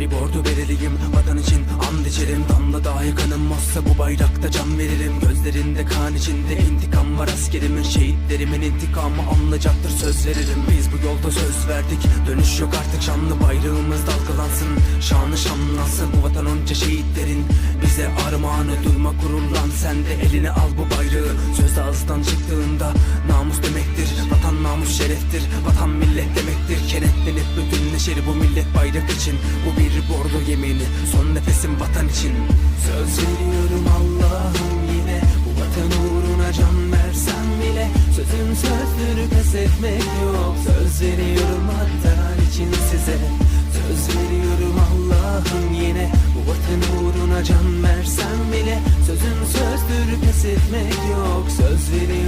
Bir bordo bereliyim vatan için and içerim. Damla dahi kanım olsa bu bayrakta can veririm. Gözlerinde kan içinde intikam var askerimin. Şehitlerimin intikamı anlayacaktır söz veririm. Biz bu yolda söz verdik dönüş yok artık. Şanlı bayrağımız dalgalansın Şanı şanlansın. Bu vatan onca şehitlerin Bize armağanı. Durma gururlan sen de eline al bu bayrağı. Söz ağızdan çıktığında namus demektir. Vatan namus şereftir vatan millet demektir. Kenetlenip bütün neşeri bu millet bayrak için. Bu bir bordo yemini son nefesim vatan için. Söz veriyorum Allah'ım yine Bu vatan uğruna can versem bile. Sözün sözdür pes etmek yok. Söz veriyorum vatan için size. Söz veriyorum Allah'ım yine Bu vatan uğruna can versem bile. Sözün sözdür pes etmek yok. Söz veriyorum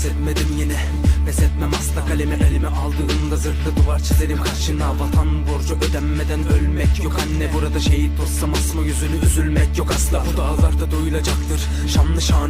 Pes etmedim yine. Pes etmem asla. Kalemi elime aldığımda zırhlı duvar çizerim karşına. Vatan borcu ödenmeden ölmek yok anne. Burada şehit olsam asma yüzünü. Üzülmek yok asla. Bu dağlarda duyulacaktır şanlı şanı